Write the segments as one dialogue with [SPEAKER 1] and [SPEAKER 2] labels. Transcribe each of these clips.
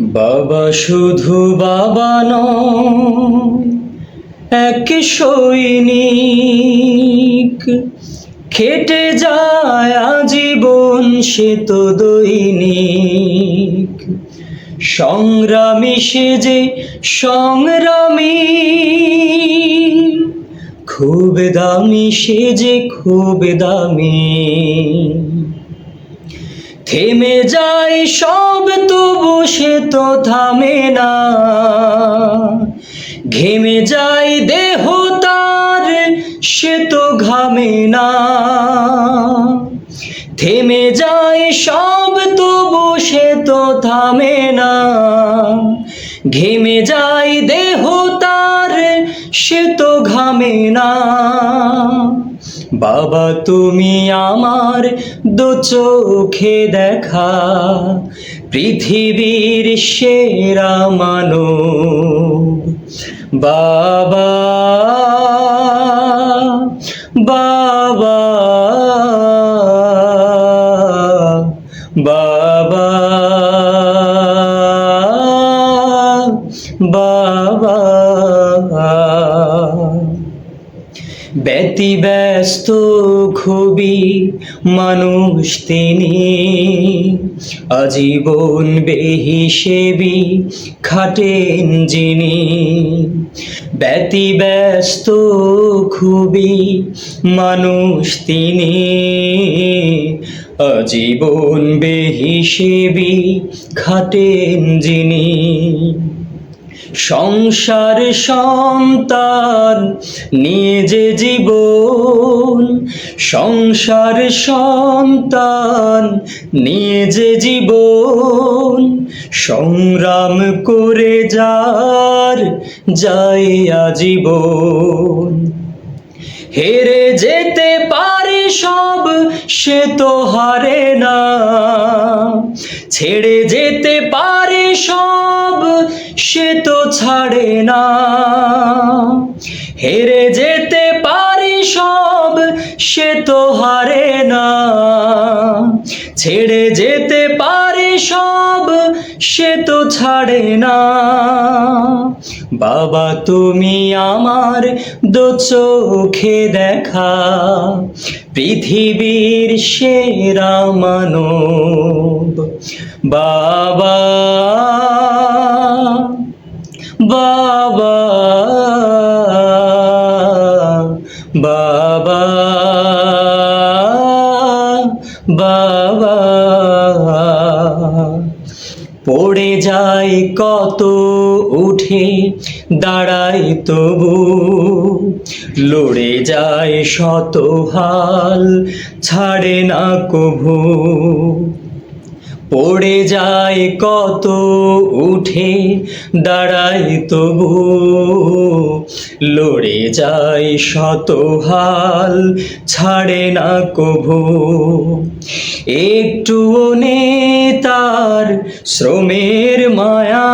[SPEAKER 1] বাবা শুধু বাবা এক সৈনিক। খেটে যায় জীবন সে তো দৈনিক। সংগ্রামী সে যে সংগ্রামী, খুব দামি সে যে খুব দামি। থেমে যায় সব, তবু সে তো থামে না। ঘেমে যায় দেহ তার, সে তো ঘামে না। থেমে যায় সব, তবু সে তো থামে না। ঘেমে যায় দেহ তার, সে তো ঘামে না। বাবা তুমি আমার দু চোখে দেখা পৃথিবীর সেরা মানব। বাবা বাবা বাবা বাবা। ব্যতি ব্যস্ত খুবই মানুষ তিনি। আজীবন বেহিসেবি খাটেন যিনি। ব্যতি ব্যস্ত খুবই মানুষ তিনি। আজীবন বেহিসেবি খাটেন যিনি। সংসার সন্তান যে জীবন। সংসার সন্তান যে জীবন। সংগ্রাম করে যার যায় আজীবন। হেরে যেতে পারে সব, সে তো হারে না। ছেড়ে যেতে পারে সব সে তো ছাড়ে না। হেরে যেতে পারে সব, সে তো হারে না। ছেড়ে যেতে পারে সব, সে তো ছাড়ে না। বাবা, তুমি আমার দু চোখে দেখা। পৃথিবীর সেরা মানব। বাবা বাবা বাবা বাবা। পড়ে যায় কত উঠে দাঁড়ায় তবু। লড়ে যায় শত হাল ছাড়ে না কভু। পড়ে যায় কত উঠে, দাঁড়ায় তবু। লড়ে যায় শত হাল, ছাড়ে না কভু। একটুও নেই তার শ্রমের মায়া,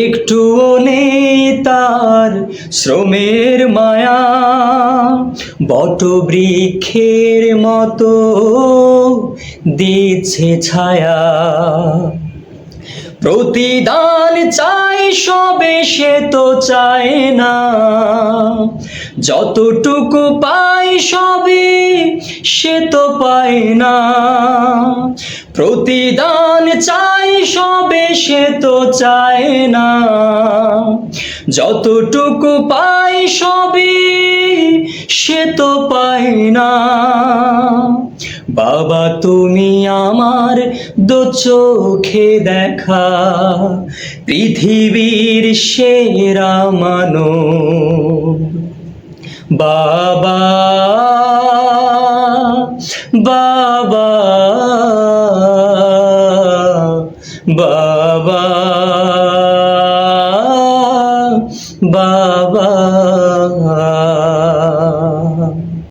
[SPEAKER 1] একটুও নেই তার শ্রমের মায়া। বট বৃক্ষের মতো দিচ্ছে ছায়া। প্রতিদান চাই সবে সে তো চায় না। যতটুকু পাই সবে সে তো পায় না। প্রতিদান চাই সবে সে তো চায় না। যতটুকু পাই সবে সে তো পায় না। বাবা, তুমি আমার দু চোখে দেখা। পৃথিবীর সেরা মানব বাবা বাবা বাবা বাবা